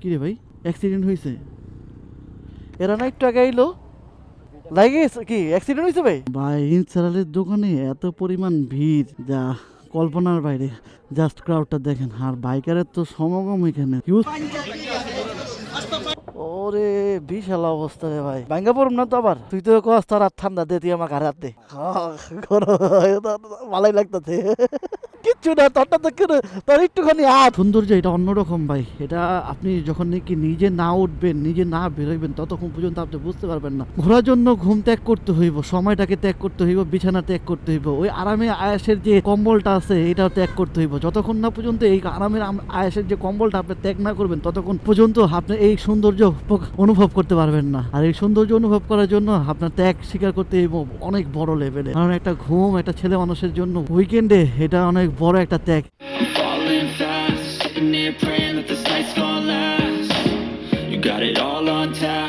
কি রে ভাই অ্যাক্সিডেন্ট হয়েছে এরা না একটু আগে আইলো। লাগে কি অ্যাক্সিডেন্ট হয়েছে ভাই? ভাই ইনসারালের দোকানে এত পরিমাণ ভিড়, যা কল্পনার বাইরে জাস্ট ক্রাউডটা দেখেন, আর বাইকারের তো সমাগম এখানে। হিউজ ওরে বিশাল অবস্থা রে ভাই। ভাঙ্গা পড়ব না তো আবার? তুই তো কস তোর আর ঠান্ডা দে, তুই আমাকে হারাতে। ভালোই লাগতেছে। কিচ্ছু না, তোরটা তো কেন তোর একটুখানি হাত। সৌন্দর্য এটা অন্যরকম ভাই। এটা আপনি যখন নাকি নিজে না উঠবেন, নিজে না বেরোইবেন, ততক্ষণ পর্যন্ত আপনি বুঝতে পারবেন না। ঘোরার জন্য ঘুম ত্যাগ করতে হইব, সময়টাকে ত্যাগ করতে হইব, বিছানা ত্যাগ করতে হইব। ওই আরামে আয়াসের যে কম্বলটা আছে, এটাও ত্যাগ করতে হইব। যতক্ষণ না পর্যন্ত এই আরামের আয়াসের যে কম্বলটা আপনি ত্যাগ না করবেন, ততক্ষণ পর্যন্ত আপনি এই সৌন্দর্য অনুভব করতে পারবেন না। আর এই সৌন্দর্য অনুভব করার জন্য আপনার ত্যাগ স্বীকার করতে অনেক বড় লেভেলে কারণ একটা ঘুম, একটা ছেলে মানুষের জন্য উইকেন্ডে এটা অনেক বড় একটা ত্যাগ। Got it all on tap.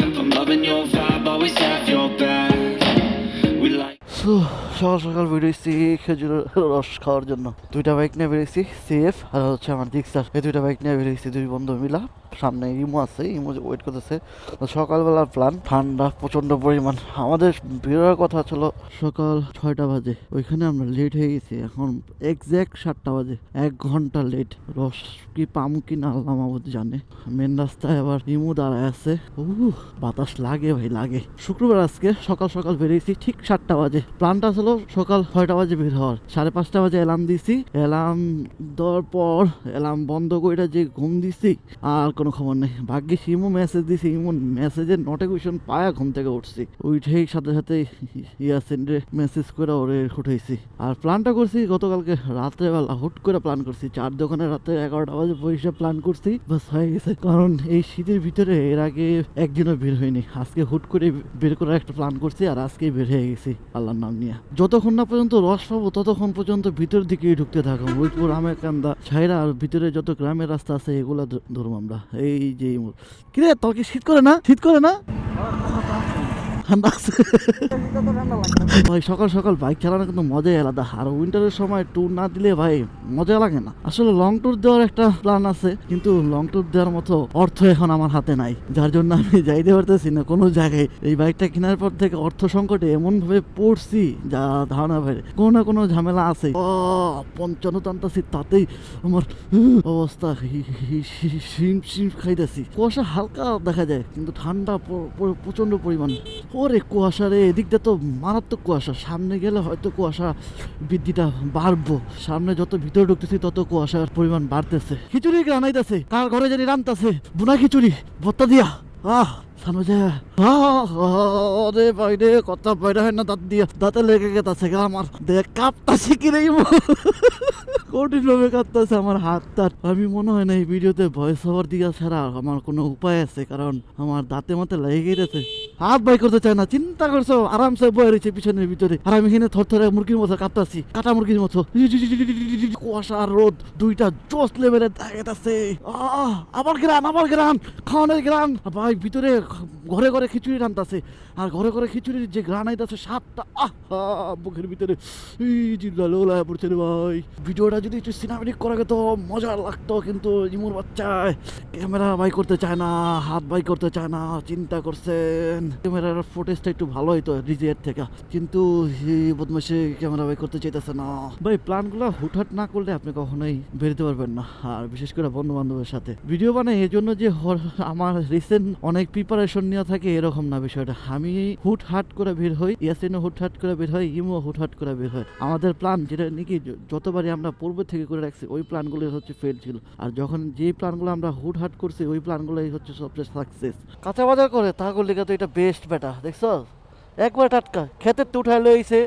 সকাল সকাল বেরিয়েছি খেজুরের রস খাওয়ার জন্য। দুইটা বাইক নিয়ে বেরিয়েছি সিএফ আর হচ্ছে আমার জিক্সার এই দুইটা বাইক নিয়ে বেরিয়েছি দুই বন্ধু মিলা। সামনে ইমো আছে, ইমো ওয়েট করতেছে। সকালবেলার প্ল্যান ঠান্ডা প্রচণ্ড পরিমাণ। আমাদের বেরোয়ার কথা ছিল সকাল ছয়টা বাজে। ওইখানে আমরা লেট হয়ে গেছি। এখন এক্স্যাক্ট সাতটা বাজে। এক ঘণ্টা লেট রস কি পাম কি না আল্লাহ জানে। মেন রাস্তায় আবার ইমু দাঁড়ায় আছে। ও বাতাস লাগে ভাই, লাগে। শুক্রবার আজকে সকাল সকাল বেরিয়েছি, ঠিক সাতটা বাজে। প্ল্যানটা ছিল সকাল ছয়টা বাজে বের হওয়ার। সাড়ে পাঁচটা বাজে অ্যালার্ম দিছি। অ্যালার্ম দেওয়ার পর অ্যালার্ম বন্ধ করে যে ঘুম দিছি, আর কোনো খবর নেই। ভাগ্যিস ইমো মেসেজ দিছি ইমো মেসেজের নোটিফিকেশন পায়া ঘুম থেকে উঠছি। উঠেই সাথে সাথে ইয়াসেন্ডে মেসেজ করে ওরে উঠেছি আর প্ল্যানটা করছি, গতকালকে রাত্রেবেলা হুট করে প্ল্যান করছি। চার দোকানে রাতে এগারোটা বাজে বসে প্ল্যান করছি। বাস হয়ে গেছে। কারণ এই শীতের ভিতরে এর আগে একদিনও বের হয়নি। আজকে হুট করে বের করার একটা প্ল্যান করছি, আর আজকেই বের হয়ে গেছি। আল্লাহর নাম নিয়ে। যতক্ষণ না পর্যন্ত রস পাবো, ততক্ষণ পর্যন্ত ভিতর দিকেই ঢুকতে থাকো আমের কান্দা ছাইরা আর ভিতরে যত গ্রামের রাস্তা আছে, এগুলা ধরবো আমরা। এই যে। কিরে, তোর কি শীত করে না? শীত করে না? ঠান্ডা আছে। ভাই, সকাল সকাল বাইক চালানো কিন্তু মজাই আলাদা। আর উইন্টারের সময় ট্যুর না দিলে, ভাই, মজা লাগে না। আসলে লং ট্যুর দেওয়ার একটা প্ল্যান আছে, কিন্তু লং ট্যুর দেওয়ার মতো অর্থ এখন আমার হাতে নাই। যার জন্য আমি যাইতে পারতেছি না কোনো জায়গায়। এই বাইকটা কেনার পর থেকে অর্থ সংকটে এমন ভাবে পড়ছি, যা ধারণা বাইরে কোনো না কোনো ঝামেলা আছে ও পঞ্চান্ন তাতেই আমার অবস্থা শিম শিম খাইতেছি। কুয়াশা হালকা দেখা যায়, কিন্তু ঠান্ডা প- প- প্রচণ্ড পরিমাণ। ওরে কুয়াশা রে, এদিক দিয়ে তো মারাত্মক কুয়াশা। সামনে গেলে হয়তো কুয়াশা বৃদ্ধিটা বাড়বো। সামনে যত ভিতরে ঢুকতেছি, তত কুয়াশার পরিমাণ বাড়তেছে। খিচুড়ি রানাইতেছে কার ঘরে জানি রানতাছে? বুনা খিচুড়ি ভত্তা দিয়া। আহ, সামনে যা আরে বাইরে কথা বাইরে হয় না, দাঁত দিয়া। দাঁতে লেগে গেছে আমার। দেখ, কাঁপতাছে কি রে কঠিন ভাবে কাঁপতাছে আমার হাত, তার আমি মনে হয় না এই ভিডিওতে ভয়েস ওভার দিয়া ছাড়া আমার কোনো উপায় আছে, কারণ আমার দাঁতে মাতে লেগে গেছে। হাত বাই করতে চায় না, চিন্তা করছ? আরামসে বয়ে রয়েছে পিছনের ভিতরে। আর আমি এখানে থর থরে মুরগির মতো কাঁপতাছি কাটা মুরগির মতো। কুয়াশা আর রোদ, দুইটা জোস লেভেলে দেখাইতেছে আবার গ্রান আবার গ্রান খাওয়ানোর গ্রান ভাই, ভিতরে ঘরে ঘরে খিচুড়ি রান্তাছে আর ঘরে ঘরে খিচুড়ির যে গ্রান আইতাছে সাতটা আহ বুকের ভিতরে। জিল্লা লোলায় পড়ছে ভাই। ভিডিওটা যদি একটু সিনেমাটিক করা যেত মজা লাগতো, কিন্তু ইমুর বাচ্চায় ক্যামেরা বাই করতে চায় না, হাত বাই করতে চায় না, চিন্তা করছেন। ক্যামেরার ফুটেজটা একটু ভালো হইতো ডিজিএর থেকে, কিন্তু বদমাসে ক্যামেরা বাই করতে চাইতেছে না। ভাই, প্ল্যানগুলো হুটহাট না করলে আপনি কখনোই বেরোতে পারবেন না, আর বিশেষ করে বন্ধু বান্ধবের সাথে। ভিডিও বানাই এই জন্য যে আমার রিসেন্ট অনেক প্রিপারেশন নেওয়া থাকে, এরকম না বিষয়টা। আমি হুটহাট করে বের হই, ইয়াসিনও হুটহাট করে বের হয় ইমো হুটহাট করে বের হয়। আমাদের প্ল্যান যেটা নাকি, যতবারই আমরা পূর্ব থেকে করে রাখছি, ওই প্ল্যানগুলো হচ্ছে ফেল ছিল। আর যখন যে প্ল্যানগুলো আমরা হুটহাট করছি, ওই প্ল্যানগুলোই হচ্ছে সবচেয়ে সাকসেস কাঁচা বাজার করে তা লেগে তো এটা বেস্ট বেটা, দেখছ? একবার টাটকা, খেতে তো উঠাই লইছে।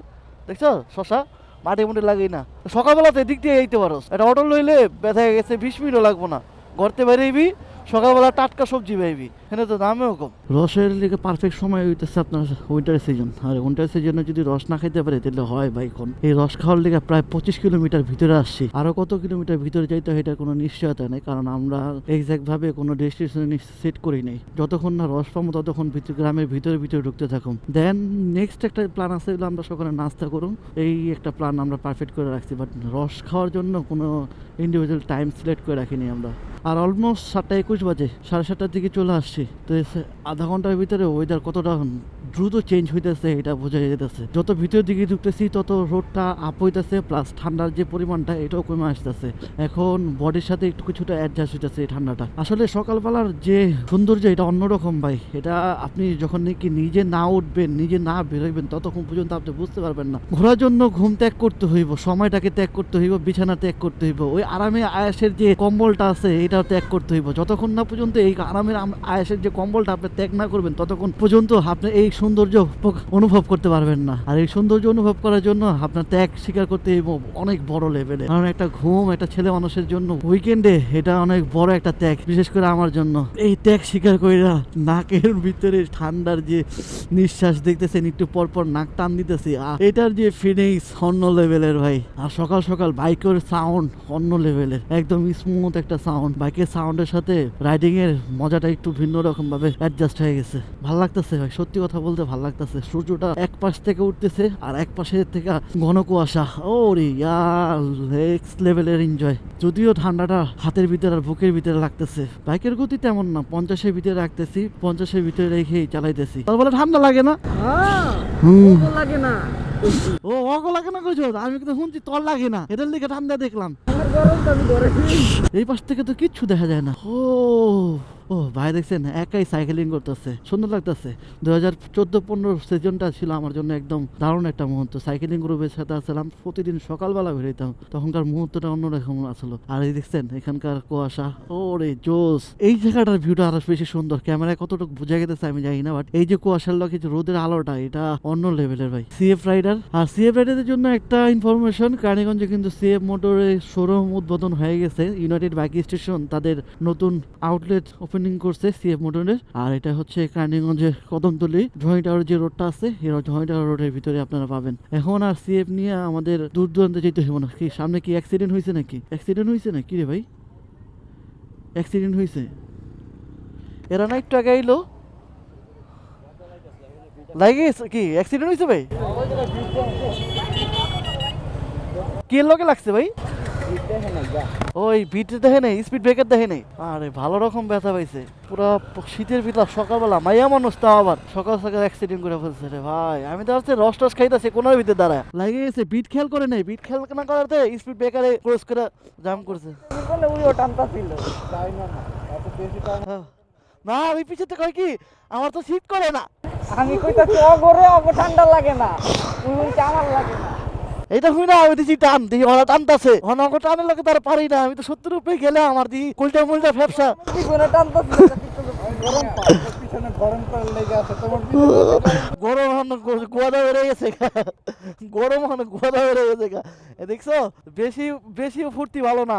দেখছ? শশা? মাটি মুটি লাগেই না। সকালবেলাতে এদিক দিয়ে এইতে পারো। এটা অটো লইলে ব্যথা গেছে, বিশ মিনিটও লাগবো না। ঘরতে বেরিয়েবি সকালবেলা টাটকা সবজি পাইবি এখানে তো দামেও কম। রসের লিগে পারফেক্ট সময় হইতেছে আপনার উইন্টার সিজন আর উইন্টার সিজনে যদি রস না খাইতে পারে, তাহলে হয় ভাই কোন? এই রস খাওয়ার লিগে প্রায় পঁচিশ কিলোমিটার ভিতরে আসছি। আরও কত কিলোমিটার ভিতরে যাইতে হয় এটার কোনো নিশ্চয়তা নেই, কারণ আমরা এক্সাক্ট ভাবে কোনো ডেস্টিনেশন সেট করি নাই। যতক্ষণ না রস পাবো, ততক্ষণ ভিতর গ্রামের ভিতরে ভিতরে ঢুকতে থাকুন দেন নেক্সট একটা প্ল্যান আছে আমরা সকালে নাস্তা করুন। এই একটা প্ল্যান আমরা পারফেক্ট করে রাখছি বাট রস খাওয়ার জন্য কোনো ইন্ডিভিজুয়াল টাইম সিলেক্ট করে রাখিনি আমরা। আর অলমোস্ট সাতটা একুশ বাজে, সাড়ে সাতটার দিকে চলে আসছি। তো আধা ঘণ্টার ভিতরে ওয়েদার কতটা দ্রুত চেঞ্জ হইতেছে, এটা বোঝা যেতেছে যত ভিতরের দিকে ঢুকতেছি, তত রোডটা আপ হইতেছে প্লাস ঠান্ডার যে পরিমাণটা, এটাও কমে আসতেছে। এখন বডির সাথে একটু কিছুটা অ্যাডজাস্ট হইতেছে এই ঠান্ডাটা। আসলে সকালবেলার যে সৌন্দর্য, এটা অন্যরকম ভাই। এটা আপনি যখন নাকি নিজে না উঠবেন, নিজে না বেরোবেন ততক্ষণ পর্যন্ত আপনি বুঝতে পারবেন না। ঘোরার জন্য ঘুম ত্যাগ করতে হইব, সময়টাকে ত্যাগ করতে হইব, বিছানা ত্যাগ করতে হইব। ওই আরামে আয়াসের যে কম্বলটা আছে, এটা ত্যাগ করতে হইব। যতক্ষণ না পর্যন্ত এই আরামের আয়াসের যে কম্বলটা আপনি ত্যাগ না করবেন, ততক্ষণ পর্যন্ত আপনি এই সৌন্দর্য অনুভব করতে পারবেন না। আর এই সৌন্দর্য অনুভব করার জন্য আপনার ত্যাগ স্বীকার করতে অনেক বড় লেভেলে কারণ একটা ঘুম, একটা ছেলে মানুষের জন্য উইকেন্ডে এটা অনেক বড় একটা ত্যাগ, বিশেষ করে আমার জন্য। এই ত্যাগ স্বীকার কইরা নাকের ভিতরে ঠান্ডার যে নিঃশ্বাস দেখতেছেন, একটু পর পর নাক টান দিতেছি। এটার যে ফিলিংস অন্য লেভেলের ভাই। আর সকাল সকাল বাইকের সাউন্ড অন্য লেভেলের একদম স্মুথ একটা সাউন্ড বাইকের সাউন্ডের সাথে রাইডিং এর মজাটা একটু ভিন্ন রকম ভাবে অ্যাডজাস্ট হয়ে গেছে। ভালো লাগতেছে ভাই, সত্যি কথা বলতে ভালো লাগতেছে। সূর্যটা এক পাশ থেকে উঠতেছে আর এক পাশে থেকে ঘন কুয়াশা। ও রে ইয়ার নেক্সট লেভেলের এনজয় যদিও ঠান্ডাটা হাতের ভিতরে আর বুকের ভিতরে লাগতেছে। বাইকের গতি তেমন না পঞ্চাশের ভিতরে রাখতেছি পঞ্চাশের ভিতরে রেখেই চালাইতেছি। তার বলে ঠান্ডা লাগে না? লাগে না। ও অগ লাগে না কইছো? আমি কিন্তু শুনছি তোর লাগে না। এটার দিকে ঠান্ডা দেখলাম। এই পাশ থেকে তো কিচ্ছু দেখা যায় না। ও। ও, ভাই দেখছেন, একাই সাইকেলিং করতেছে। সুন্দর লাগতেছে। দু হাজার চোদ্দ পনেরো সিজনটা ছিল আমার জন্য একদম দারুণ একটা মুহূর্ত। সাইকেলিং গ্রুপের সাথে আসলাম, প্রতিদিন সকালবেলা বেরোতাম তখনকার মুহূর্তটা অন্যরকম আসলো। আর এই দেখছেন, এখানকার কুয়াশা ও রে জোস! এই জায়গাটার ভিউটা আরও বেশি সুন্দর। ক্যামেরায় কতটুকু বোঝা গেছে আমি জানি না বাট এই যে কুয়াশার যে রোদের আলোটা, এটা অন্য লেভেলের ভাই। সিএফ রাইডার আর সিএফ রাইডারদের জন্য একটা ইনফরমেশন কারণীগঞ্জে কিন্তু সিএফ মোটরের শোরুম উদ্বোধন হয়ে গেছে। ইউনাইটেড বাইক স্টেশন তাদের নতুন আউটলেট ওপেনিং করছে সিএফ মোটরের আর এটা হচ্ছে কারণীগঞ্জের কদমতলি। জয়েন্ট যে রোডটা আছে, এই জয়েন্ট রোডের ভিতরে আপনারা পাবেন। এখন আর সিএফ নিয়ে আমাদের দূর দূরান্তে যেতে হবে না। কি, সামনে কি অ্যাক্সিডেন্ট হয়েছে নাকি? অ্যাক্সিডেন্ট হয়েছে নাকি রে ভাই? অ্যাক্সিডেন্ট হয়েছে এরা না একটু আগে আইলো। লাগে কি অ্যাক্সিডেন্ট হয়েছে ভাই? কে লগে লাগছে ভাই? ওই বিট দেখে নেই স্পিড ব্রেকার দেখে নেই। আরে ভালো রকম ব্যথা পাইছে। পুরো শীতের ভিতর সকালবেলা মাইয়া মানুষ তাও আবার। সকাল সকাল অ্যাক্সিডেন্ট করে ফেলছে রে ভাই। আমি তো হচ্ছে রস টস খাইতেছি কোনার ভিতরে দাঁড়ায়। লাগে গেছে বিট খেয়াল করে নেই। বিট খেয়াল না করাতে স্পিড ব্রেকারে ক্রস করে জাম করছে। না না এত বেশি টান। না আমি পিছনে কয় কি? আমার তো শীত করে না। আমি কইতাছি অগরে অগ ঠান্ডা লাগে না। আমার লাগে না। এইটা হুই না আমি দিছি টান দিই ওরা টানতাছে। অনক টানের লোকে তার পারি না আমি তো সত্তর উপরে গেলে আমার দি কুলটা মুলটা ফেপসা টান টানতা ছিল গরম হন গোয়াদা বেড়ে গেছে গরম হন গোয়াদা বেড়ে গেছে এ দেখছ বেশি বেশি ফুর্তি ভালো না।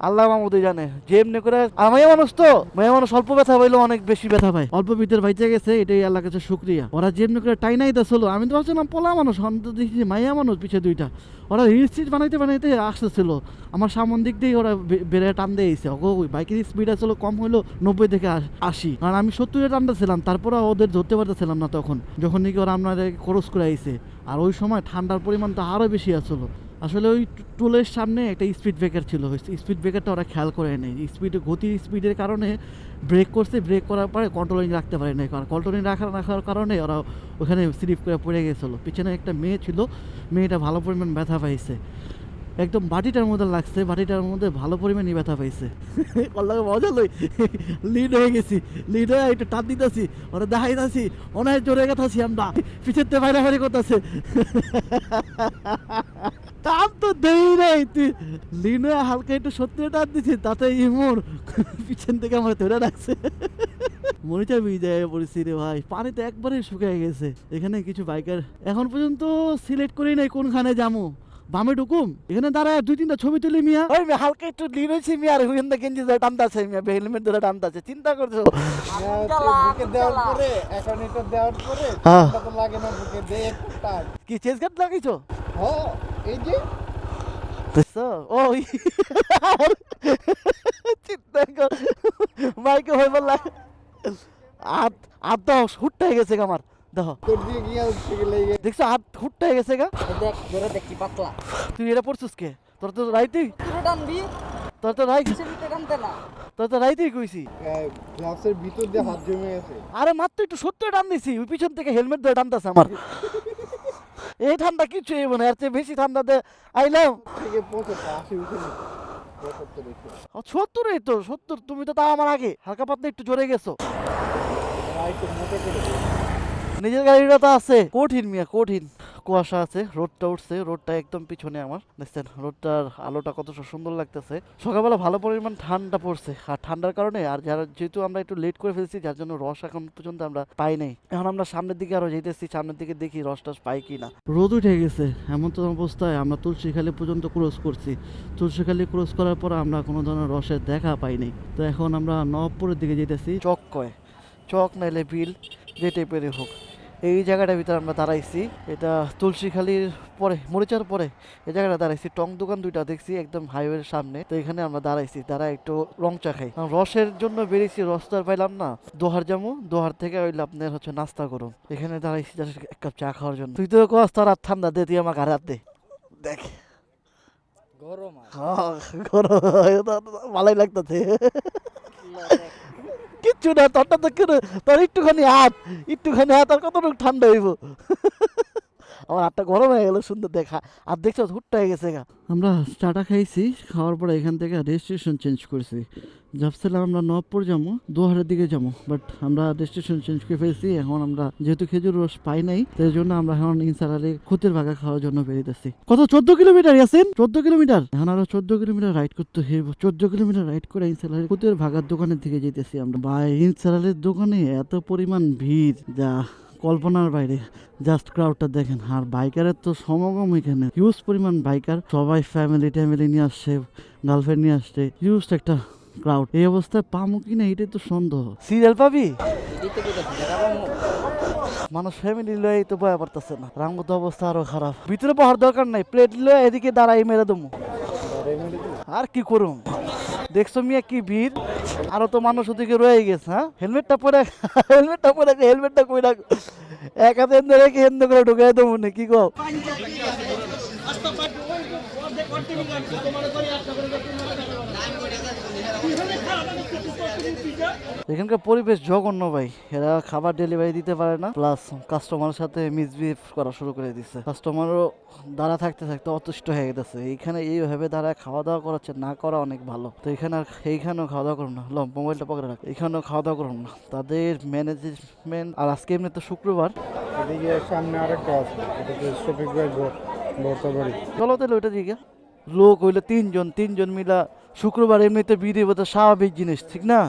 আল্লাহ মামুদি জানে। যেমনি করে মাইয়া মানুষ তো, মাইয়া মানুষ অল্প ব্যথা পাইলো অনেক বেশি ব্যথা পায়। অল্প ভিতর বাইচে গেছে, এটাই আল্লাহ কাছে শুক্রিয়া। ওরা যেমনি করে টাই টাইনাই দিছিল আমি তো ভাবছিলাম পোলা মানুষ অন্ত দেখছি মাইয়া মানুষ পিছে দুইটা। ওরা হিল স্ট্রিট বানাইতে বানাইতে আসতেছিল। আমার সামন দিক দিয়ে ওরা বেড়ে টান দিয়ে এসে ওই বাইকের স্পিড আসলে কম হইল নব্বই থেকে আশ- কারণ আমি সত্তরে টানতেছিলাম তারপরে ওদের ধরতে পারতেছিলাম না তখন। যখন নাকি ওরা আপনাদের খরচ করে আইসে আর ওই সময় ঠান্ডার পরিমাণটা আরও বেশি আসলো আসলে ওই টুলের সামনে একটা স্পিড ব্রেকার ছিল। স্পিড ব্রেকারটা ওরা খেয়াল করে নেই স্পিড গতির স্পিডের কারণে ব্রেক করছে। ব্রেক করার পরে কন্ট্রোলিং রাখতে পারে নাই কারণ কন্ট্রোলিং রাখার রাখার কারণে ওরা ওখানে স্লিপ করে পড়ে গেছিল। পিছনে একটা মেয়ে ছিল। মেয়েটা ভালো পরিমাণ ব্যথা পাইছে। একদম বাটিটার মধ্যে লাগছে। বাটিটার মধ্যে ভালো পরিমাণই ব্যথা পাইছে। ওর মজা লই। লিড হয়ে গেছি। লিড হয়ে একটু টান দিতেছি। ওরা দেখাইতেছি। অনেক জোরে গেতাছি আমরা। পিছের তে বাইরে বাইরে করতেছে। টান তো দেই নাই। তুই লিনা হালকা একটু সত্যি টান দিছি তাতে ইমোর পিছন থেকে আমার ধরে রাখছে। মরিচা পড়েছি রে ভাই পানি তো একবারে শুকিয়ে গেছে। এখানে কিছু বাইকার এখন পর্যন্ত সিলেক্ট করি নাই কোনখানে যাব। বামে ঢুকুম এখানে দাঁড়ায় দুই তিনটা ছবি তুলি মিয়া। ওই হালকা একটু লিন হয়েছি মিয়া আর হুইন দা গেঞ্জি ধরে টানতাছে মিয়া হেলমেট ধরে টানতাছে চিন্তা করছ? দেওয়ার পরে এখন এটা দেওয়ার পরে। তো লাগে না বুকে দে একটু টান। কি চেস গার্ড লাগাইছো হ্যাঁ এই যে। দেখছ? ও চিন্তা কর মাইকে হয়ে বললা হাত হাত দাও হুটটা হয়ে গেছে আমার। হয়ে গেছে দেখ তুই এটা পড়ছিস কে? তোর তো টানবি তো টানতে না তো রাইতেই ভিতর দিয়ে আরে মাত্র একটু সত্য টান দিছি। ওই পিছন থেকে হেলমেট ধরে টানতেছে আমার। এই ঠান্ডা কিছু এই বেশি আইলাম নিচ্ছে পঁচাত্তর রেখে সত্তর এই তো, সত্তর। তুমি তো তাও আমার আগে। হালকা পাতলা একটু জোরে গেছো। নিজের গাড়িটা তো আছে। কঠিন মিয়া, কঠিন। কুয়াশা আছে রোডটা উঠছে রোডটা একদম পিছনে আমার। দেখছেন রোডটার আলোটা কত সুন্দর লাগতেছে। সকালবেলা ভালো পরিমাণ ঠান্ডা পড়ছে। আর ঠান্ডার কারণে আর যারা যেহেতু আমরা একটু লেট করে ফেলছি, যার জন্য রস এখন পর্যন্ত আমরা পাই নাই। এখন আমরা সামনের দিকে আরও যেতেছি সামনের দিকে দেখি রস টস পাই কি না রোদ উঠে গেছে, এমন তো অবস্থায় আমরা তুলসীখালি পর্যন্ত ক্রস করছি। তুলসীখালি ক্রস করার পর আমরা কোনো ধরনের রসের দেখা পাইনি তো এখন আমরা নবপুরের দিকে যেতেছি চক কয়, চক নাইলে বিল যে টাইপেরই হোক। এই জায়গাটার ভিতরে আমরা দাঁড়াইছি। এটা তুলসীখালির পরে মরিচার পরে এই জায়গাটা দাঁড়াইছি। টং দোকান দুইটা দেখছি একদম হাইওয়ের সামনে। তো এখানে আমরা দাঁড়াইছি দাঁড়া একটু রং চা খাই রসের জন্য বেরিয়েছি রস তো আর পাইলাম না। দোহার যাব দোহার থেকে ওই আপনার হচ্ছে নাস্তা করুন। এখানে দাঁড়াইছি just এক কাপ চা খাওয়ার জন্য। তুই তো কস তোর আর ঠান্ডা দে তুই আমাকে হারাত দে। দেখ। গরম হ্যাঁ, গরম। ভালোই লাগতেছে। কিচ্ছু না তোরটা তো কেন? তোর একটুখানি হাত একটুখানি হাত আর কতটুকু ঠান্ডা হইব? আমার হাতটা গরম হয়ে গেল, সুন্দর দেখা। আর দেখছ হুটটা হয়ে গেছে গা। আমরা চাটা খাইছি, খাওয়ার পরে এখান থেকে রেজিস্ট্রেশন চেঞ্জ করছি। ভাবছিলাম আমরা নবপুর যাব, দোহারের দিকে যাব বাট আমরা রেজিস্ট্রেশন চেঞ্জ করে ফেলছি। এখন আমরা যেহেতু খেজুর রস পাই নাই সেই জন্য আমরা এখন ইনসারালে খুতের ভাগা খাওয়ার জন্য বেরিয়েছি। কত? চোদ্দ কিলোমিটার, ইয়াসিন? চোদ্দ কিলোমিটার? এখন আরও চোদ্দ কিলোমিটার রাইড করতে হইব। চোদ্দ কিলোমিটার রাইড করে ইনসারালে খুতের ভাগার দোকানের দিকে যেতেছি আমরা। ভাই ইনসারালের দোকানে এত পরিমাণ ভিড়, যা কল্পনার বাইরে। জাস্ট ক্রাউডটা দেখেন। আর বাইকারের তো সমাগম এখানে। হিউজ পরিমাণ বাইকার। সবাই ফ্যামিলি ট্যামিলি নিয়ে আসছে গার্লফ্রেন্ড নিয়ে আসছে। হিউজ একটা ক্রাউড এই অবস্থায় পামো কিনা এটাই তো সন্দেহ। সিরিয়াল কি পাবো? মানুষ ফ্যামিলি লয়ে তো বয়া পারতেছে না। রামগত অবস্থা আরও খারাপ। ভিতরে পাহাড় দরকার নাই। প্লেট লয়ে এদিকে দাঁড়াই মেরে দেবো। আর কি করুম? দেখছ মিয়া কি ভিড়? আরও তো মানুষ ওদিকে রয়ে গেছে হ্যাঁ? হেলমেটটা পরে হেলমেটটা পরে হেলমেটটা কই রাখ? এক হাতে এনে রেখে এনে করে ঢুকাই দেবো না কি গো? এখানকার পরিবেশ জঘন্য ভাই। এরা খাবার ডেলিভারি দিতে পারে না প্লাস কাস্টমারের সাথে মিসবিহেভ করা শুরু করে দিচ্ছে কাস্টমারও দাঁড়া থাকতে থাকতে অতুষ্ট হয়ে গেছে এইখানে এইভাবে দাঁড়ায় খাওয়া দাওয়া করাচ্ছে না করা অনেক ভালো। তো এখানে আর এইখানেও খাওয়া দাওয়া করুন না। ল মোবাইলটা পকেটে রাখ। এখানেও খাওয়া দাওয়া করুন না। তাদের ম্যানেজমেন্ট আর আজকে এমনি তো শুক্রবার। এদিকে সামনে আরেকটা আছে শফিক ভাই বাড়ি চলো তাহলে ওইটা দিকে। লোক হইল তিনজন তিনজন মিলা শুক্রবার এমনিতে তো স্বাভাবিক জিনিস ঠিক না?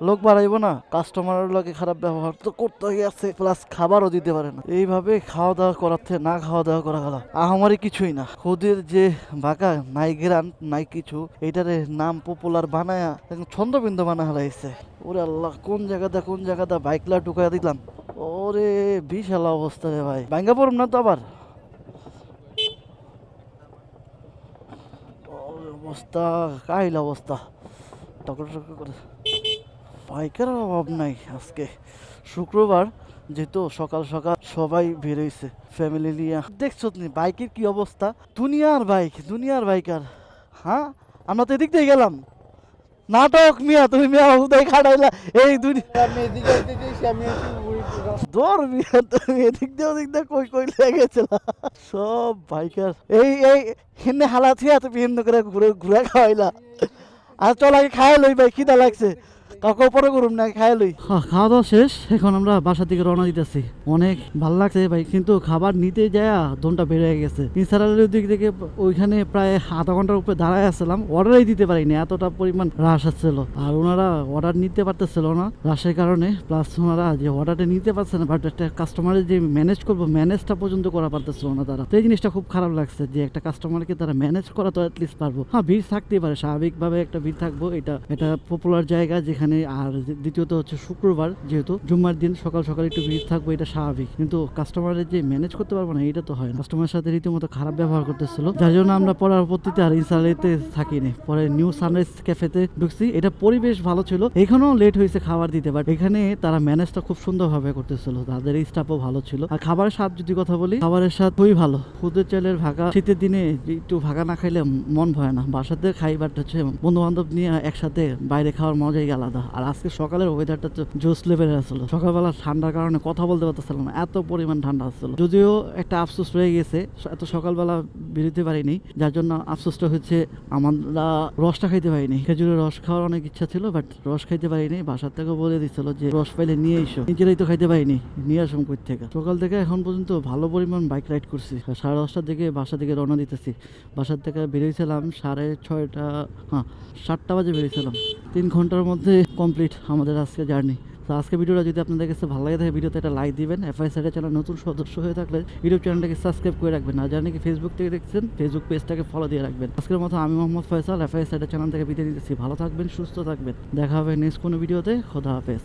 লোক বাড়াইবো না কাস্টমারের লোকে খারাপ ব্যবহার তো করতেই আছে প্লাস খাবারও দিতে পারে না। এইভাবে খাওয়া দাওয়া করাতে, না খাওয়া দাওয়া করা গেল, আহামারি কিছুই না। খুদের যে বাঁকা নাই গ্রান নাই কিছু এটারে নাম পপুলার বানায়া ছন্দবিন্দু বানা হারাইছে ওরে আল্লাহ, কোন জায়গাটা কোন জায়গাটা বাইকলা ঢুকাই দিলাম? ওরে বিশাল অবস্থা রে ভাই। ভাঙ্গা পড়ুম না তো আবার? অবস্থা, কাহিল অবস্থা। টকর টকর করে। বাইকের অভাব নাই আজকে। শুক্রবার যেহেতু সকাল সকাল সবাই বেরোইছে ফ্যামিলি নিয়ে। দেখছ তুমি বাইকের কি অবস্থা? দুনিয়ার বাইক দুনিয়ার বাইকার। হ্যাঁ? আমরা তো এদিক দিয়ে গেলাম। নাটক মিয়া তুমি মিয়া উদয় খাটাইলা এই দুনিয়া দৌড় মিয়া তুমি এদিক দিয়ে ওদিক দিয়ে কই কই লেগেছিল সব বাইকার। এই এই হিন্নে হালা থিয়া তুমি হিন্দু করে ঘুরে ঘুরে খাওয়াইলা। আর চল আগে খাই লই ভাই খিদা লাগছে। কাউকে পরে করুম না খাই লই। খাওয়া দাওয়া শেষ। এখন আমরা বাসা থেকে রওনা দিতেছি। অনেক ভালো লাগছে ভাই, কিন্তু খাবার নিতে যায় দমটা বেড়ে গেছে। ইনসারালের দিক থেকে ওইখানে প্রায় আধা ঘণ্টার উপরে দাঁড়ায় আসছিলাম। অর্ডারই দিতে পারিনি, এতটা পরিমাণ রাশ আসছিল। আর ওনারা অর্ডার নিতে পারতেছিল না রাশের কারণে। প্লাস ওনারা যে অর্ডারটা নিতে পারছে না বাট একটা কাস্টমারের যে ম্যানেজ করব ম্যানেজটা পর্যন্ত করা পারতেছিল না তারা। এই জিনিসটা খুব খারাপ লাগছে যে একটা কাস্টমারকে তারা ম্যানেজ করা তো অ্যাটলিস্ট পারব। হ্যাঁ ভিড় থাকতেই পারে, স্বাভাবিকভাবে একটা ভিড় থাকব, এটা এটা পপুলার জায়গা যেখানে আর দ্বিতীয়ত হচ্ছে শুক্রবার, যেহেতু জুম্মার দিন, সকাল সকাল একটু ভিড় থাকব, এটা স্বাভাবিক। কিন্তু কাস্টমারের যে ম্যানেজ করতে পারব না, এটা তো হয় না। কাস্টমারের সাথে রীতিমতো খারাপ ব্যবহার করতেছিল। যার জন্য আমরা পরবর্তীতে আর ইনসালেতে থাকিনি। পরে নিউ সানরাইজ ক্যাফেতে ঢুকছি। এটা পরিবেশ ভালো ছিল। এখানেও লেট হয়েছে খাবার দিতে বাট এখানে তারা ম্যানেজটা খুব সুন্দরভাবে করতেছিল। তাদের স্টাফও ভালো ছিল। আর খাবারের স্বাদ যদি কথা বলি, খাবারের স্বাদ খুবই ভালো। খুদের চালের ভাগা, শীতের দিনে একটু ভাগা না খাইলে মন ভয় না। বাসাতে খাই বাট হচ্ছে বন্ধু বান্ধব নিয়ে একসাথে বাইরে খাওয়ার মজাই আলাদা। আর আজকে সকালের ওয়েদারটা তো জোস লেভেলের আসলো। সকালবেলা ঠান্ডার কারণে কথা বলতে পারতেছিলাম না, এত পরিমাণ ঠান্ডা আসছিল। যদিও একটা আফসোস রয়ে গেছে, এত সকালবেলা বেরোতে পারিনি, যার জন্য আফসোসটা হচ্ছে আমরা রসটা খাইতে পারিনি। খেজুরের রস খাওয়ার অনেক ইচ্ছা ছিল বাট রস খাইতে পারিনি। বাসার থেকে বলে দিচ্ছিল যে, রস পাইলে নিয়ে এসো। নিজেরাই তো খাইতে পারিনি, নিয়ে আসুন কই থেকে সকাল থেকে এখন পর্যন্ত ভালো পরিমাণ বাইক রাইড করছি। সাড়ে দশটার দিকে বাসা থেকে রওনা দিতেছি। বাসার থেকে বেরিয়েছিলাম সাড়ে ছয়টা হ্যাঁ সাতটা বাজে বেরিয়েছিলাম। তিন ঘণ্টার মধ্যে কমপ্লিট আমাদের আজকে জার্নি তো আজকে ভিডিওটা যদি আপনাদের কাছে ভালো লাগে থাকে, ভিডিওতে একটা লাইক দিবেন এফআই সাইডের চ্যানেল নতুন সদস্য হয়ে থাকলে ইউটিউব চ্যানেলটাকে সাবস্ক্রাইব করে রাখবেন। আর জানি কি ফেসবুক থেকে দেখছেন ফেসবুক পেজটাকে ফলো দিয়ে রাখবেন। আজকের মতো আমি মোহাম্মদ ফয়সাল এফআই সাইডের চ্যানেল থেকে বিদায় নিতেছি। ভালো থাকবেন, সুস্থ থাকবেন। দেখা হবে নেক্সট কোনো ভিডিওতে। খোদা হাফেজ।